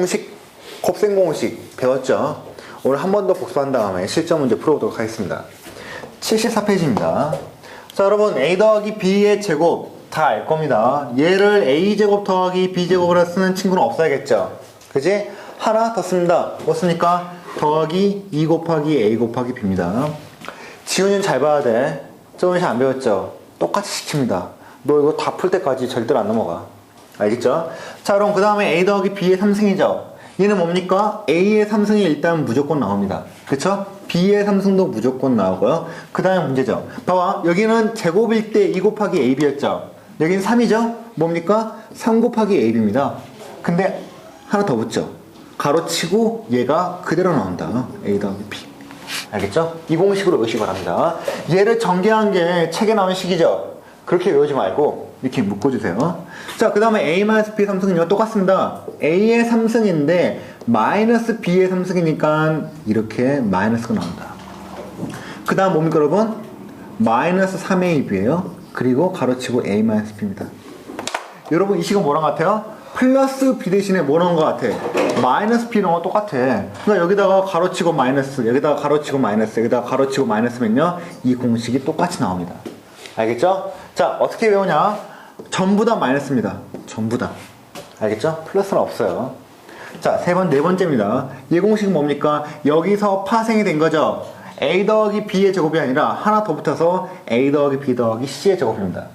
공식, 곱셈 공식 배웠죠? 오늘 한 번 더 복습한 다음에 실전 문제 풀어보도록 하겠습니다. 74페이지입니다. 자, 여러분, a 더하기 b의 제곱 다 알 겁니다. 얘를 a제곱 더하기 b제곱으로 쓰는 친구는 없어야겠죠? 그지? 하나 더 씁니다. 뭐 씁니까? 더하기 2 곱하기 a 곱하기 b입니다. 지훈이는 잘 봐야 돼. 저번 시간 안 배웠죠? 똑같이 시킵니다. 너 이거 다 풀 때까지 절대로 안 넘어가. 알겠죠? 자, 그럼 그 다음에 a 더하기 b의 3승이죠? 얘는 뭡니까? a의 3승이 일단 무조건 나옵니다. 그쵸? b의 3승도 무조건 나오고요. 그 다음에 문제죠. 봐봐. 여기는 제곱일 때 2 곱하기 ab였죠? 여기는 3이죠? 뭡니까? 3 곱하기 ab입니다. 근데 하나 더 붙죠? 가로치고 얘가 그대로 나온다. a 더하기 b. 알겠죠? 이 공식으로 외우시기 바랍니다. 얘를 전개한 게 책에 나온 식이죠? 그렇게 외우지 말고 이렇게 묶어주세요. 자, 그 다음에 a-b 3승은요 똑같습니다. a의 3승인데 마이너스 b의 3승이니까 이렇게 마이너스가 나온다. 그 다음 뭡니까 여러분? 마이너스 3ab이에요. 그리고 가로치고 a-b입니다. 여러분 이 식은 뭐랑 같아요? 플러스 b 대신에 뭐 넣은 것 같아? 마이너스 b 넣은 거 똑같아. 그러니까 여기다가 가로치고 마이너스, 여기다가 가로치고 마이너스, 여기다가 가로치고 마이너스면요 이 공식이 똑같이 나옵니다. 알겠죠? 자 어떻게 외우냐? 전부 다 마이너스입니다. 전부 다. 알겠죠? 플러스는 없어요. 자, 세 번, 네 번째입니다. 이 공식은 뭡니까? 여기서 파생이 된 거죠? a 더하기 b의 제곱이 아니라 하나 더 붙어서 a 더하기 b 더하기 c의 제곱입니다.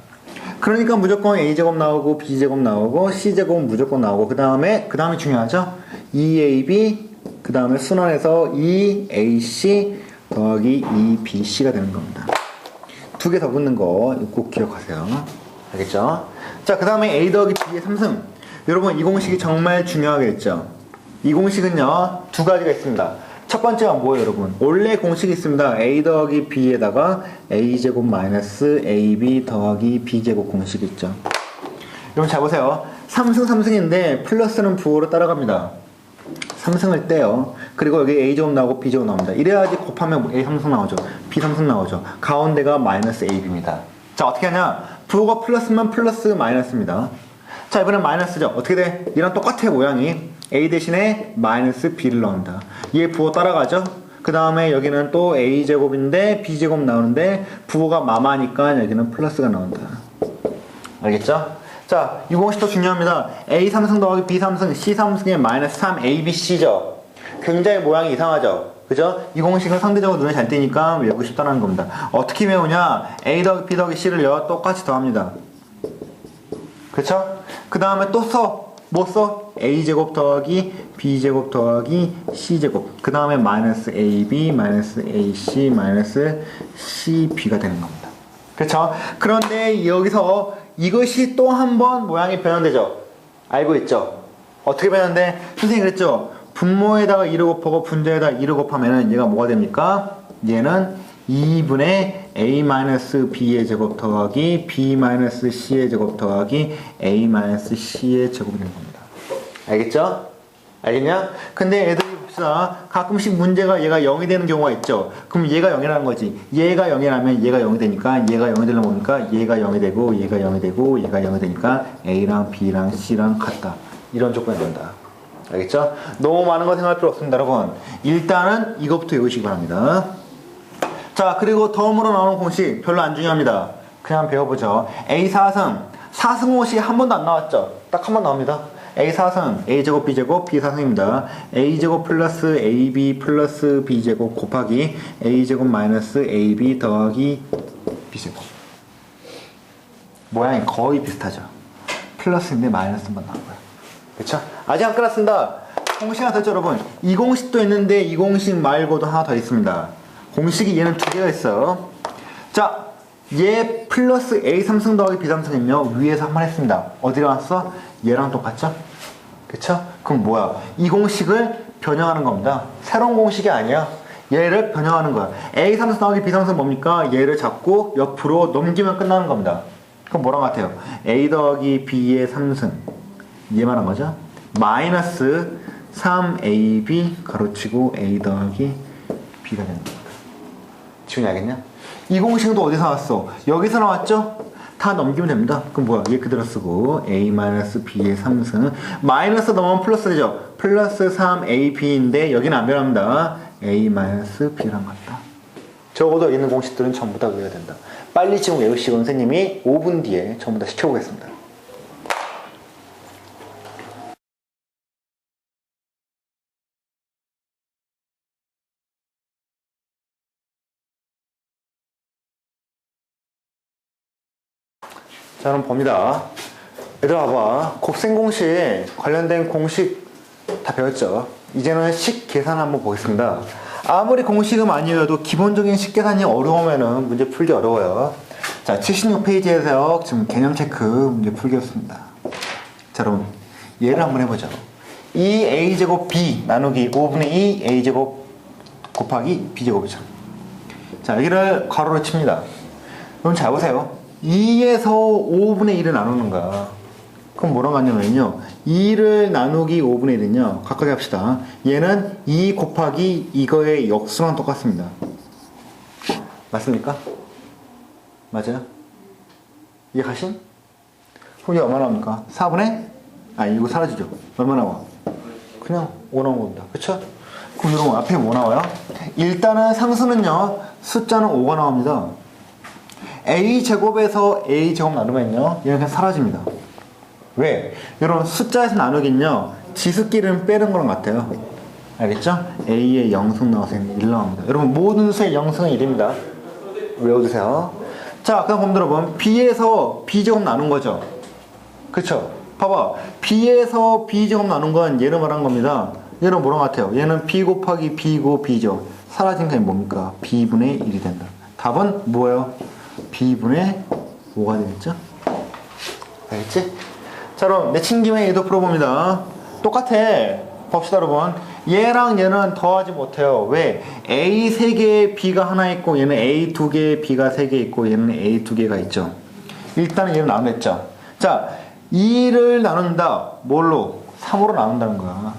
그러니까 무조건 a제곱 나오고 b제곱 나오고 c제곱은 무조건 나오고 그 다음에 그 다음에 중요하죠? 2ab 그 다음에 순환해서 2ac 더하기 2bc가 되는 겁니다. 두 개 더 붙는 거 꼭 기억하세요. 알겠죠? 자, 그 다음에 a 더하기 b의 3승. 여러분 이 공식이 정말 중요하겠죠? 이 공식은요 두 가지가 있습니다. 첫 번째가 뭐예요, 여러분? 원래 공식이 있습니다. a 더하기 b에다가 a 제곱 마이너스 ab 더하기 b 제곱 공식 있죠. 여러분 잘 보세요. 3승 3승인데 플러스는 부호로 따라갑니다. 3승을 떼요. 그리고 여기 a 제곱 나오고 b 제곱 나옵니다. 이래야지 곱하면 a 3승 나오죠. b 3승 나오죠. 가운데가 마이너스 ab입니다. 자 어떻게 하냐? 부호가 플러스면 플러스 마이너스입니다. 자 이번엔 마이너스죠. 어떻게 돼? 얘랑 똑같아 모양이. a 대신에 마이너스 b를 넣는다. 얘 부호 따라가죠. 그 다음에 여기는 또 a 제곱인데 b 제곱 나오는데 부호가 마마니까 여기는 플러스가 나온다. 알겠죠? 자, 이 공식 도 중요합니다. a 3승 더하기 b 3승, c 3승에 마이너스 3 a, b, c죠. 굉장히 모양이 이상하죠? 그죠? 이 공식은 상대적으로 눈에 잘 띄니까 외우고 싶다는 겁니다. 어떻게 외우냐? a 더하기 b 더하기 c를요, 똑같이 더합니다. 그쵸? 그 다음에 또 써. 뭐 써? a제곱 더하기 b제곱 더하기 c제곱. 그 다음에 마이너스 ab, 마이너스 ac, 마이너스 cb가 되는 겁니다. 그쵸? 그런데 여기서 이것이 또 한 번 모양이 변형되죠? 알고 있죠? 어떻게 변형돼? 선생님이 그랬죠? 분모에다가 2를 곱하고 분자에다 2를 곱하면은 얘가 뭐가 됩니까? 얘는 2분의 a-b의 제곱 더하기 b-c의 제곱 더하기 a-c의 제곱이 되는 겁니다. 알겠죠? 알겠냐? 근데 애들이 봅시다. 가끔씩 문제가 얘가 0이 되는 경우가 있죠. 그럼 얘가 0이라는 거지. 얘가 0이라면 얘가 0이 되니까 얘가 0이 되려면 뭡니까? 얘가 0이 되고 얘가 0이 되고 얘가 0이 되니까 A랑 B랑 C랑 같다. 이런 조건이 된다. 알겠죠? 너무 많은 거 생각할 필요 없습니다, 여러분. 일단은 이것부터 외우시기 바랍니다. 자, 그리고 덤으로 나오는 공식 별로 안 중요합니다. 그냥 배워보죠. A 4승. 4승 옷이 한 번도 안 나왔죠? 딱 한 번 나옵니다. A 4승, A제곱, B제곱, B 4승입니다. A제곱 플러스 AB 플러스 B제곱 곱하기 A제곱 마이너스 AB 더하기 B제곱. 모양이 거의 비슷하죠? 플러스인데 마이너스만 나온 거야. 그쵸? 아직 안 끝났습니다. 공식 하나 더 여러분. 이 공식도 있는데 이 공식 말고도 하나 더 있습니다. 공식이 얘는 두 개가 있어요. 자, 얘 플러스 A 3승 더하기 B 3승은요 위에서 한 번 했습니다. 어디로 왔어? 얘랑 똑같죠? 그쵸? 그럼 뭐야? 이 공식을 변형하는 겁니다. 새로운 공식이 아니야. 얘를 변형하는 거야. A 3승 더하기 B 3승 뭡니까? 얘를 잡고 옆으로 넘기면 끝나는 겁니다. 그럼 뭐랑 같아요? A 더하기 B의 3승. 얘만 한 거죠? 마이너스 3AB 가로치고 A 더하기 B가 되는 겁니다. 지훈이 알겠냐? 이 공식은 또 어디서 나왔어? 여기서 나왔죠? 다 넘기면 됩니다. 그럼 뭐야? 얘 그대로 쓰고 a 마이너스 b의 3승 마이너스 넘으면 플러스 되죠. 플러스 3ab인데 여기는 안 변합니다. a 마이너스 b랑 같다. 적어도 있는 공식들은 전부 다 외워야 된다. 빨리 지금 외우시고 선생님이 5분 뒤에 전부 다 시켜보겠습니다. 자, 그럼 봅니다. 얘들아, 봐봐. 곱셈 공식 관련된 공식 다 배웠죠? 이제는 식 계산 한번 보겠습니다. 아무리 공식은 외워도 기본적인 식 계산이 어려우면은 문제 풀기 어려워요. 자, 76페이지에서 지금 개념 체크 문제 풀기였습니다. 자, 그럼 얘를 한번 해보죠. 2a제곱 b 나누기 5분의 2 a제곱 곱하기 b제곱이죠. 자, 여기를 가로로 칩니다. 그럼 잘 보세요. 2에서 5분의 1을 나누는 거야. 그럼 뭐랑 같냐면요. 2를 나누기 5분의 1은요. 가까이 합시다. 얘는 2 곱하기 이거의 역수랑 똑같습니다. 맞습니까? 맞아요? 이해 가신? 그럼 이게 얼마 나옵니까? 4분의? 아, 이거 사라지죠. 얼마 나와? 그냥 5 나온 겁니다. 그쵸? 그럼 여러분 앞에 뭐 나와요? 일단은 상수는요. 숫자는 5가 나옵니다. A 제곱에서 a 제곱 나누면요 그냥 사라집니다 왜? 여러분 숫자에서 나누긴요 지수끼리는 빼는 거랑 같아요 알겠죠? a의 0승 나와서 1 나옵니다 여러분 모든 수의 0승은 1입니다 외워두세요 자 그럼 보면 여러분 b에서 b 제곱 나눈 거죠 그쵸? 봐봐 b에서 b 제곱 나눈 건 얘를 말한 겁니다 얘는 뭐랑 같아요? 얘는 b 곱하기 b고 b죠 사라진 게 뭡니까? b분의 1이 된다 답은 뭐예요? B분의 5가 되겠죠? 알겠지? 자 그럼 내친 김에 얘도 풀어봅니다. 똑같아. 봅시다 여러분. 얘랑 얘는 더하지 못해요. 왜? a 3개에 b가 하나 있고 얘는 a 2개에 b가 3개 있고 얘는 a 2개가 있죠. 일단은 얘를 나누겠죠. 자 2를 나눈다. 뭘로? 3으로 나눈다는 거야.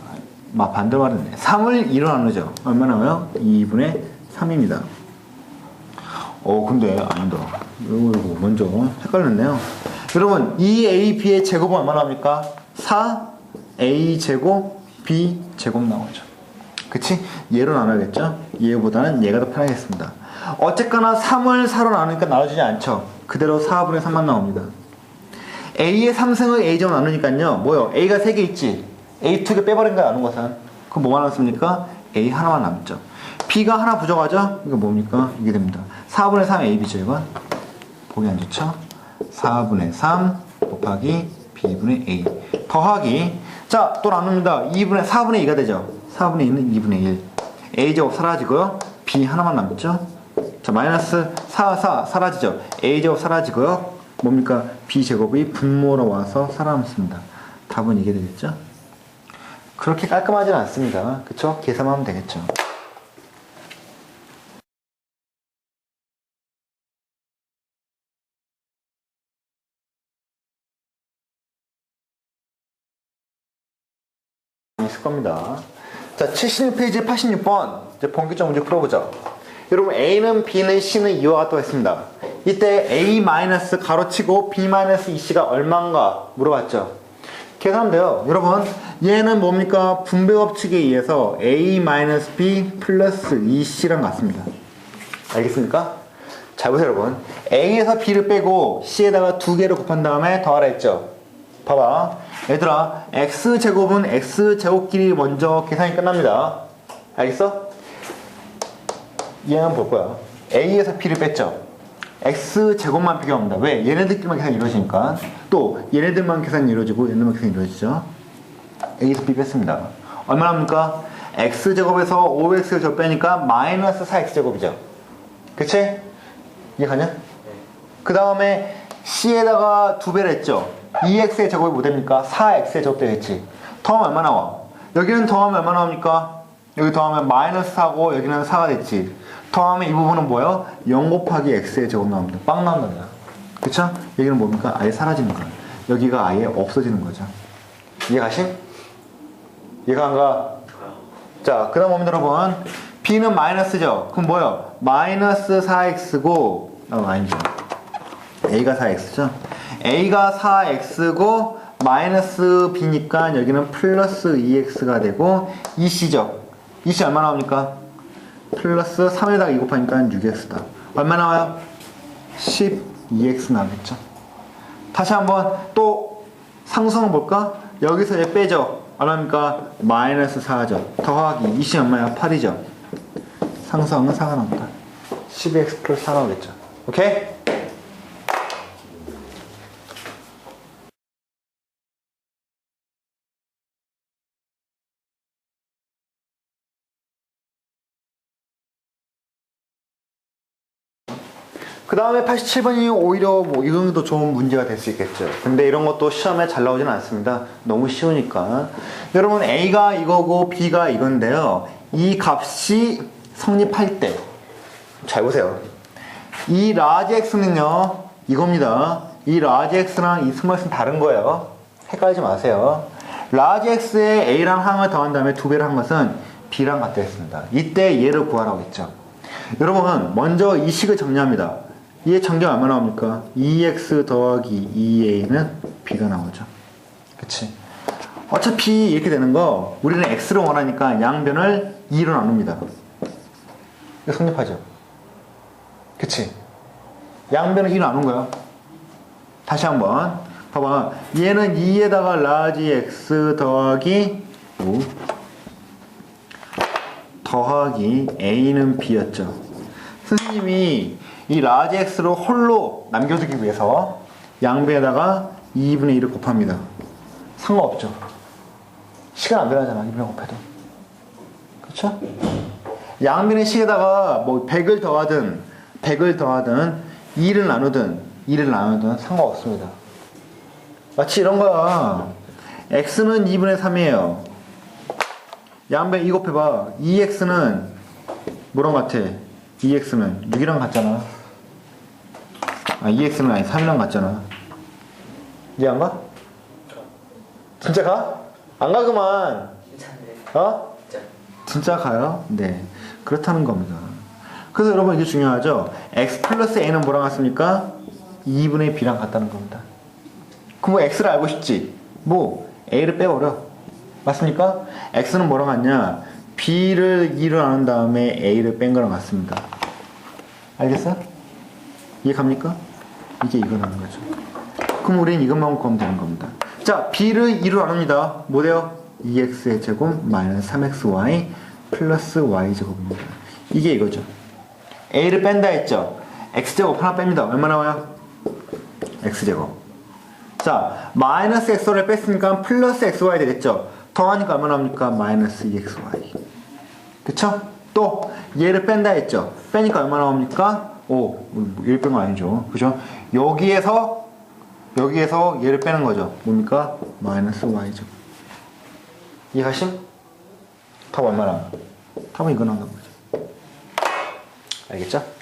막 반대로 말했네. 3을 2로 나누죠. 얼마 나와요? 2분의 3입니다. 어 근데 아니다 이거 이거 먼저 헷갈렸네요 여러분 2ab의 제곱은 얼마나 합니까? 4a 제곱 b 제곱 나오죠 그치? 얘로 나눠야겠죠? 얘보다는 얘가 더 편하겠습니다 어쨌거나 3을 4로 나누니까 나눠지지 않죠 그대로 4분의 3만 나옵니다 a의 3승을 a 제곱 나누니까요 뭐요? a가 3개 있지 a 2개 빼버린 거야 나눈 것은 그럼 뭐만 남습니까? a 하나만 남죠 b가 하나 부족하죠? 이거 뭡니까? 이게 됩니다 4분의 3 AB죠, 이건? 보기 안 좋죠? 4분의 3 곱하기 B분의 A. 더하기. 자, 또 나눕니다. 2분의, 4분의 2가 되죠? 4분의 2는 2분의 1. A제곱 사라지고요. B 하나만 남죠? 자, 마이너스 4, 4 사라지죠? A제곱 사라지고요. 뭡니까? B제곱이 분모로 와서 살아남습니다. 답은 이게 되겠죠? 그렇게 깔끔하진 않습니다. 그쵸? 계산하면 되겠죠? 있을 겁니다. 자, 76페이지 86번. 이제 본격적 문제 풀어보죠. 여러분, A는 B는 C는 이와 같다고 했습니다. 이때 A 가로치고 B 마이너스 2C가 얼마인가 물어봤죠. 계산하면 돼요. 여러분, 얘는 뭡니까? 분배 법칙에 의해서 A 마이너스 B 플러스 2C랑 같습니다. 알겠습니까? 자, 보세요, 여러분. A에서 B를 빼고 C에다가 두 개를 곱한 다음에 더하라 했죠. 봐봐. 얘들아, x제곱은 x제곱끼리 먼저 계산이 끝납니다. 알겠어? 얘는 볼 거야. a에서 b를 뺐죠. x제곱만 비교합니다. 왜? 얘네들끼리만 계산이 이루어지니까. 또 얘네들만 계산이 이루어지고 얘네들만 계산이 이루어지죠. a에서 b 뺐습니다. 얼마나 합니까? x제곱에서 5x를 저 빼니까 마이너스 4x제곱이죠. 그치? 이해가냐? 그 다음에 c에다가 두 배를 했죠. 2x의 제곱이 뭐 됩니까? 4x의 제곱 되겠지. 더하면 얼마 나와? 여기는 더하면 얼마 나옵니까? 여기 더하면 마이너스 4고 여기는 4가 됐지. 더하면 이 부분은 뭐예요? 0 곱하기 x의 제곱 나옵니다. 빵 나온다. 그쵸? 여기는 뭡니까? 아예 사라지는 거야. 여기가 아예 없어지는 거죠. 이해 가심? 이해가 안 가? 자, 그 다음 봅니다, 여러분. b는 마이너스죠? 그럼 뭐예요? 마이너스 4x고, 어, 아니죠. A가 4X죠? A가 4X고 마이너스 B니까 여기는 플러스 2X가 되고 이 C죠? 이 C 얼마 나옵니까? 플러스 3에다가 2 곱하니까 6X다. 얼마 나와요? 12X 나오겠죠? 다시 한번 또 상수항 볼까? 여기서 얘 빼죠? 얼마입니까? 마이너스 4죠. 더하기 20 얼마야? 8이죠. 상수항은 4가 나온다. 12x 플러스 4 나오겠죠. 오케이? 그 다음에 87번이 오히려 뭐 이건 더 좋은 문제가 될 수 있겠죠. 근데 이런 것도 시험에 잘 나오지는 않습니다. 너무 쉬우니까. 여러분 A가 이거고 B가 이건데요. 이 값이 성립할 때. 잘 보세요. 이 라지 X는요. 이겁니다. 이 라지 X랑 이 스몰 X는 다른 거예요. 헷갈리지 마세요. 라지 X에 A랑 항을 더한 다음에 두 배를 한 것은 B랑 같다 했습니다. 이때 얘를 구하라고 했죠. 여러분 먼저 이 식을 정리합니다. 얘 정리 얼마 나옵니까? 2x 더하기 2a는 b가 나오죠. 그치? 어차피 이렇게 되는 거 우리는 x를 원하니까 양변을 2로 나눕니다. 이거 성립하죠. 그치? 양변을 2로 나눈 거야. 다시 한번 봐봐. 얘는 2에다가 라지 x 더하기 5 더하기 a는 b였죠. 선생님이 이 라지 x로 홀로 남겨두기 위해서 양배에다가 2분의 1을 곱합니다. 상관없죠. 시간 안 변하잖아. 2분의 곱해도. 그렇죠? 양변의 식에다가 뭐 100을 더하든 100을 더하든 2를 나누든 2를 나누든 상관없습니다. 마치 이런 거야. x는 2분의 3이에요. 양변 2 곱해봐. 2x는 뭐랑 같아? 2x는 6이랑 같잖아. 아, 2x는 아니 3이랑 같잖아. 이해 안 가? 진짜 가? 안 가 그만. 어? 진짜 가요? 네. 그렇다는 겁니다. 그래서 여러분 이게 중요하죠? x 플러스 a는 뭐랑 같습니까? 2분의 b랑 같다는 겁니다. 그럼 뭐 x를 알고 싶지? 뭐 a를 빼버려. 맞습니까? x는 뭐랑 같냐? b를 2로 나눈 다음에 a를 뺀 거랑 같습니다. 알겠어? 이해 갑니까? 이게 이거라는 거죠. 그럼 우리는 이것만 구하면 되는 겁니다. 자, b를 2로 나눕니다. 뭐 돼요? 2x의 제곱 마이너스 3xy 플러스 y제곱입니다. 이게 이거죠. a를 뺀다 했죠? x제곱 하나 뺍니다. 얼마 나와요? x제곱. 자, 마이너스 x를 뺐으니까 플러스 xy 되겠죠? 더하니까 얼마 나옵니까? 마이너스 2xy. 그쵸? 또 얘를 뺀다 했죠? 빼니까 얼마 나옵니까? 오, 얘를 뺀거 아니죠. 그죠? 여기에서 여기에서 얘를 빼는 거죠. 뭡니까? 마이너스 y죠. 이해가심? 답 얼마나? 답은 이거 나오는 거죠. 알겠죠?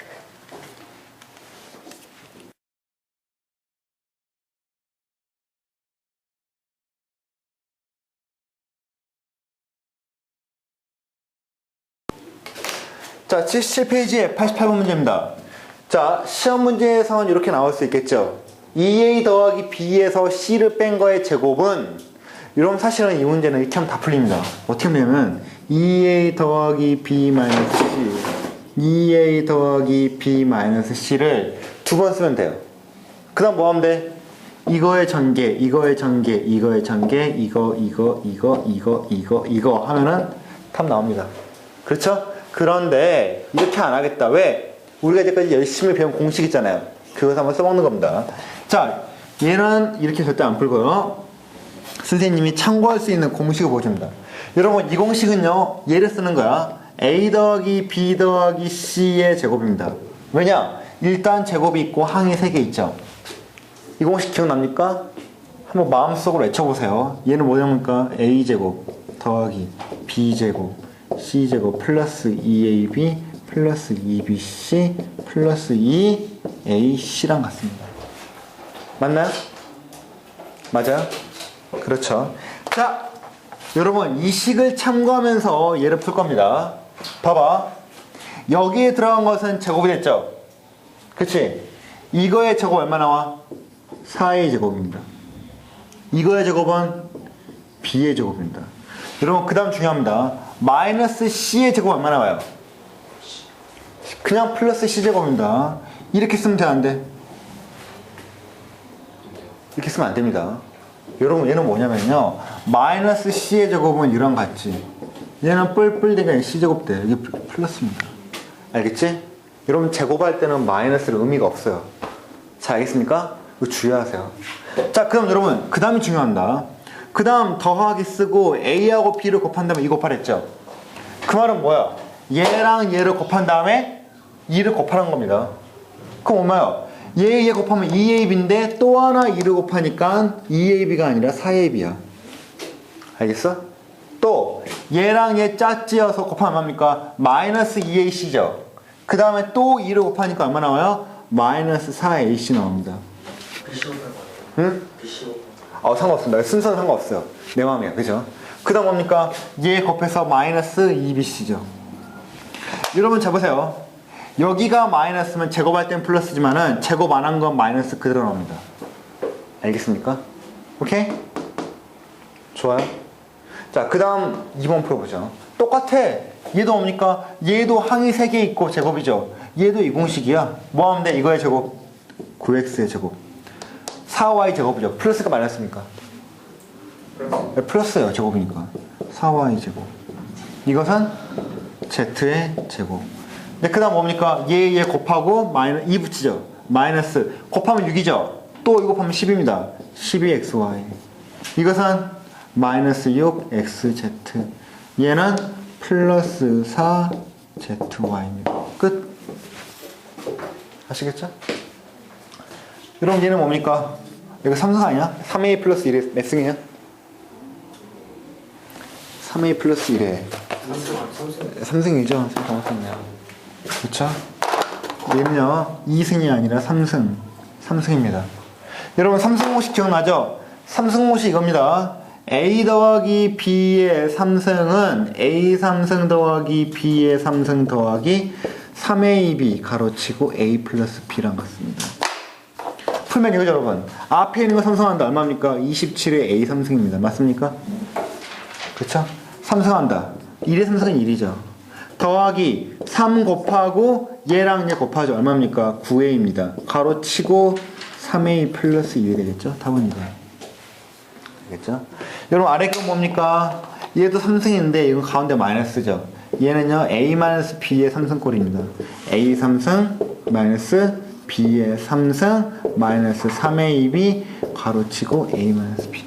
자, 77페이지에 88번 문제입니다. 자, 시험 문제에서는 이렇게 나올 수 있겠죠. 2a 더하기 b에서 c를 뺀 거의 제곱은 이런 사실은 이 문제는 이렇게 하면 다 풀립니다. 어떻게 하면 2a 더하기 b 마이너스 c 2a 더하기 b 마이너스 c를 두 번 쓰면 돼요. 그 다음 뭐 하면 돼? 이거의 전개, 이거의 전개, 이거의 전개, 이거, 이거, 이거, 이거, 이거, 이거 하면은 답 나옵니다. 그렇죠? 그런데 이렇게 안 하겠다. 왜? 우리가 이제까지 열심히 배운 공식 있잖아요. 그것을 한번 써먹는 겁니다. 자, 얘는 이렇게 절대 안 풀고요. 선생님이 참고할 수 있는 공식을 보여줍니다. 여러분, 이 공식은요, 얘를 쓰는 거야. a 더하기 b 더하기 c의 제곱입니다. 왜냐? 일단 제곱이 있고 항이 3개 있죠. 이 공식 기억납니까? 한번 마음속으로 외쳐보세요. 얘는 뭐냐니까 a제곱 더하기 b제곱 c제곱 플러스 2ab 플러스 2bc 플러스 2ac랑 같습니다. 맞나요? 맞아요? 그렇죠. 자, 여러분 이 식을 참고하면서 얘를 풀 겁니다. 봐봐. 여기에 들어간 것은 제곱이 됐죠? 그치? 이거의 제곱 얼마 나와? 4의 제곱입니다. 이거의 제곱은 b의 제곱입니다. 여러분 그 다음 중요합니다. 마이너스 c의 제곱 얼마 나와요? 그냥 플러스 c 제곱입니다. 이렇게 쓰면 되는데 이렇게 쓰면 안 됩니다. 여러분 얘는 뭐냐면요. 마이너스 c의 제곱은 이랑 같지. 얘는 뿔뿔되게 c 제곱 돼. 이게 플- 플러스입니다. 알겠지? 여러분 제곱할 때는 마이너스는 의미가 없어요. 자 알겠습니까? 이거 주의하세요. 자 그럼 여러분 그 다음이 중요합니다. 그 다음 더하기 쓰고 a하고 b를 곱한 다음에 2 곱하랬죠? 그 말은 뭐야? 얘랑 얘를 곱한 다음에 2를 곱하는 겁니다. 그럼 얼마요? 얘, 얘 곱하면 2ab인데 또 하나 2를 곱하니까 2ab가 아니라 4ab이야. 알겠어? 또 얘랑 얘 짝지어서 곱하면 얼마입니까? 마이너스 2ac죠. 그 다음에 또 2를 곱하니까 얼마 나와요? 마이너스 4ac 나옵니다. 응? 어, 상관없습니다. 순서는 상관없어요. 내 마음이야. 그죠? 그 다음 뭡니까? 얘 곱해서 마이너스 2bc죠. 여러분 잘 보세요. 여기가 마이너스면 제곱할 땐 플러스지만은 제곱 안 한 건 마이너스 그대로 나옵니다. 알겠습니까? 오케이? 좋아요. 자, 그 다음 2번 풀어보죠. 똑같아. 얘도 뭡니까? 얘도 항이 3개 있고 제곱이죠. 얘도 이 공식이야. 뭐 하면 돼? 이거의 제곱. 9x의 제곱. 4y 제곱이죠. 플러스가 마이너스입니까? 네, 플러스예요. 제곱이니까. 4y 제곱. 이것은 z의 제곱. 근데 그 다음 뭡니까? 얘, 얘 곱하고 마이너 2 붙이죠. 마이너스. 곱하면 6이죠. 또 이거 곱하면 10입니다. 12xy. 이것은 마이너스 6xz. 얘는 플러스 4zy입니다. 끝. 아시겠죠? 여러분 얘는 뭡니까? 이거 삼성 아니야? 3a 플러스 1의 몇 승이야? 3a 플러스 1의 삼성 3승이죠? 잘못했네요. 그쵸? 얘는요, 2승이 아니라 3승. 3승입니다. 여러분, 3승모식 기억나죠? 3승모식 이겁니다. A 더하기 B의 3승은 A 3승 더하기 B의 3승 더하기 3AB 가로치고 A 플러스 B랑 같습니다. 풀면 이거죠, 여러분. 앞에 있는 거 삼성한다. 얼마입니까? 27의 A 3승입니다. 맞습니까? 그쵸? 삼승한다. 1의 삼승은 1이죠. 더하기 3 곱하고 얘랑 얘 곱하죠. 얼마입니까? 9a입니다. 가로치고 3a 플러스 1이 되겠죠? 답은 이거. 알겠죠? 여러분 아래 거 뭡니까? 얘도 3승인데 이거 가운데 마이너스죠. 얘는요 a 마이너스 b의 3승꼴입니다. a 3승 마이너스 b의 3승 마이너스 3ab 가로치고 a 마이너스 b.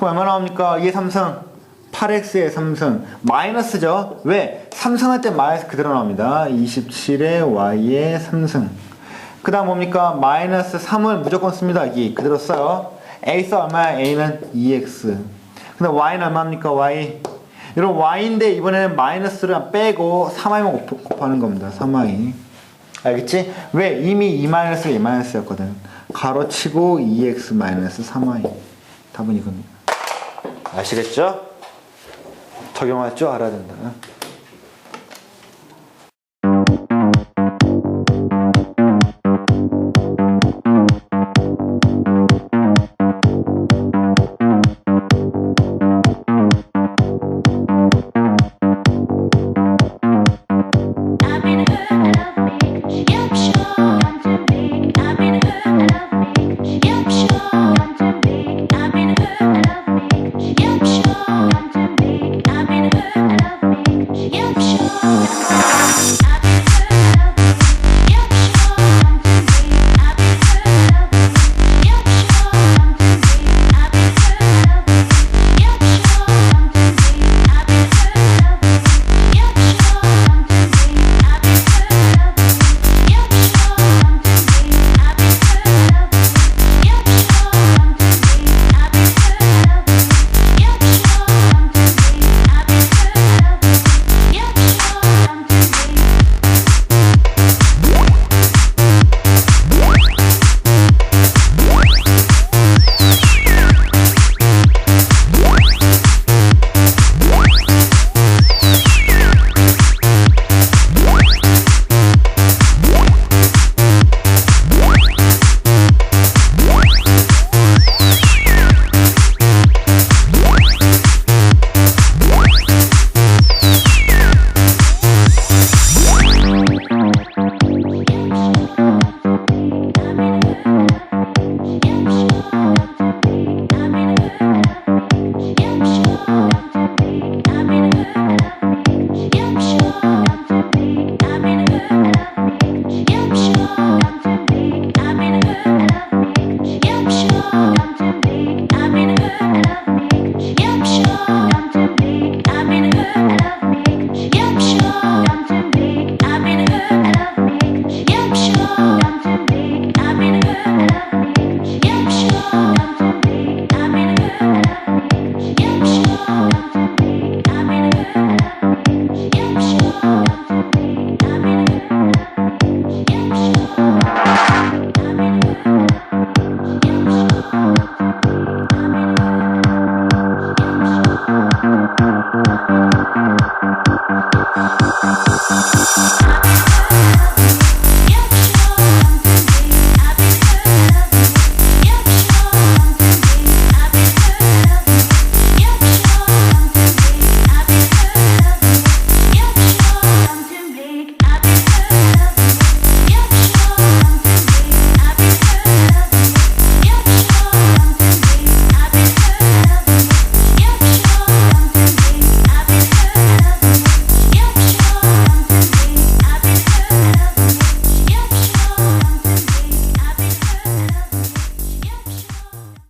그럼 얼마 나옵니까? 얘 3승 8x의 3승 마이너스죠 왜? 3승할 때 마이너스 그대로 나옵니다 27의 y의 3승 그 다음 뭡니까? 마이너스 3을 무조건 씁니다 이 그대로 써요 a 써 얼마야? a는 2x 근데 y는 얼마입니까? y 여러분 y인데 이번에는 마이너스를 빼고 3y만 곱, 곱하는 겁니다 3y 알겠지? 왜? 이미 2 마이너스가 2 마이너스였거든 가로치고 2x 마이너스 3y 답은 이겁니다 아시겠죠? 적용할 줄 알아야 된다.